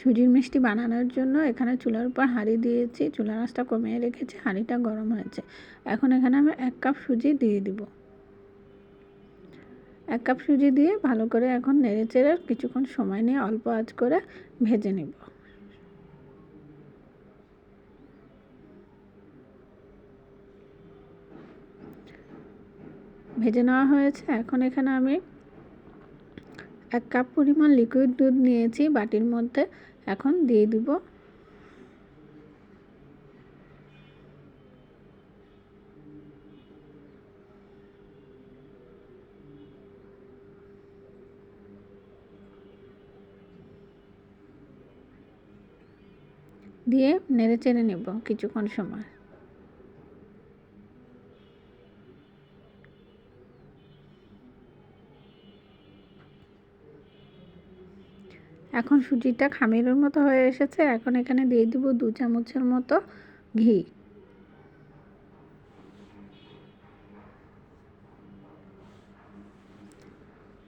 সুজির মিষ্টি বানানোর জন্য এখানে চুলার উপর হাঁড়ি দিয়েছি। চুলার আঁচটা কমিয়ে রেখেছি, হাঁড়িটা গরম হয়েছে। এখন এখানে আমি এক কাপ সুজি দিয়ে দিব। এক কাপ সুজি দিয়ে ভালো করে এখন নেড়ে চেড়ে কিছুক্ষণ সময় নিয়ে অল্প আঁচ করে ভেজে নিব। ভেজে নেওয়া হয়েছে। এখন এখানে আমি এক কাপ পরিমাণ লিকুইড দুধ নিয়েছি, বাটির মধ্যে। এখন দিয়ে দিব। দিয়ে নেড়ে চেড়ে নেব কিছুক্ষণ সময়। এখন সুজিটা খামিরের মতো হয়ে এসেছে। এখন এখানে দিয়ে দিব দু চামচের মতো ঘি।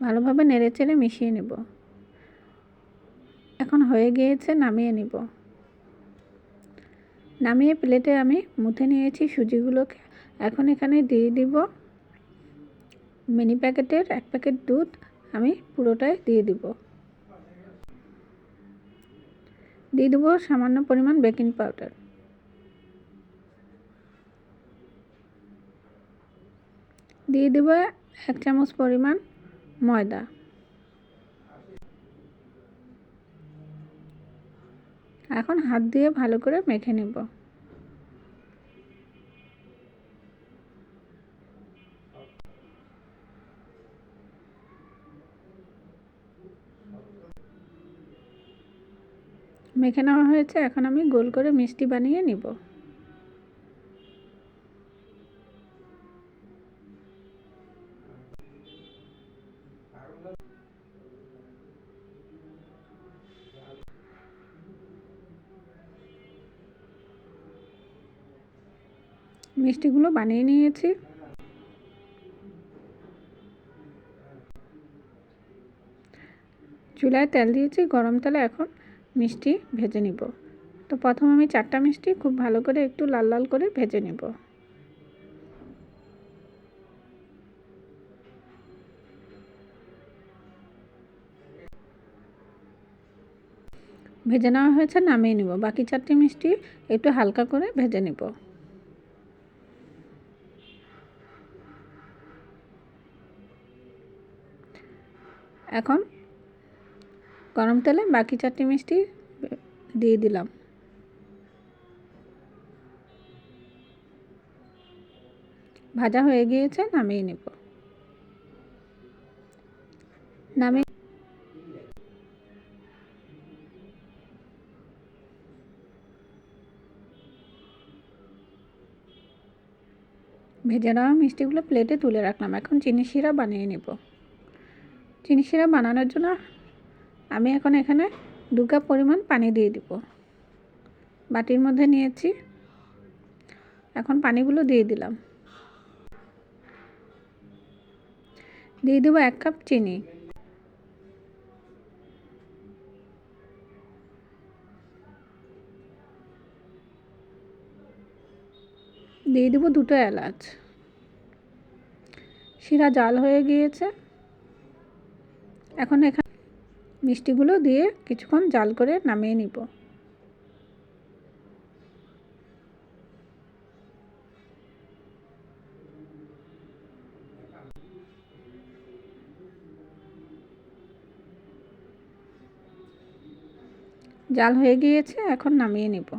ভালোভাবে নেড়ে চেড়ে মিশিয়ে নেব। এখন হয়ে গিয়েছে নামিয়ে নিব। নামিয়ে প্লেটে আমি মুথে নিয়েছি সুজিগুলোকে। এখন এখানে দিয়ে দিব মিনি প্যাকেটের এক প্যাকেট দুধ। আমি পুরোটাই দিয়ে দিব। দিয়ে দেবো সামান্য পরিমাণ বেকিং পাউডার। দিয়ে দেবো এক চামচ পরিমাণ ময়দা। এখন হাত দিয়ে ভালো করে মেখে নেব। মেখে নেওয়া হয়েছে, এখন আমি গোল করে মিষ্টি বানিয়ে নিব। মিষ্টিগুলো বানিয়ে নিয়েছি। চুলায় তেল দিয়েছি, গরম তেলে এখন মিষ্টি ভেজে নিব। তো প্রথম আমি চারটা মিষ্টি খুব ভালো করে একটু লাল লাল করে ভেজে নেব। ভেজে নেওয়া হয়েছে, নামিয়ে নিব। বাকি চারটি মিষ্টি একটু হালকা করে ভেজে নেব। এখন গরম তেলে বাকি চারটি মিষ্টি দিয়ে দিলাম। ভাজা হয়ে গিয়েছে, নামিয়ে নেব। নামিয়ে ভেজে নেওয়া মিষ্টিগুলো প্লেটে তুলে রাখলাম। এখন চিনি শিরা বানিয়ে নেব। চিনি শিরা বানানোর জন্য আমি এখন এখানে দু কাপ পরিমাণ পানি দিয়ে দিব। বাটির মধ্যে নিয়েছি। এখন পানিগুলো দিয়ে দিলাম। দিয়ে দেবো এক কাপ চিনি। দিয়ে দেবো দুটো এলাচ। শিরা জাল হয়ে গিয়েছে। এখন এখানে মিষ্টিগুলো দিয়ে কিছুক্ষণ জাল করে নামিয়ে নিব। জাল হয়ে গিয়েছে এখন নামিয়ে নিব।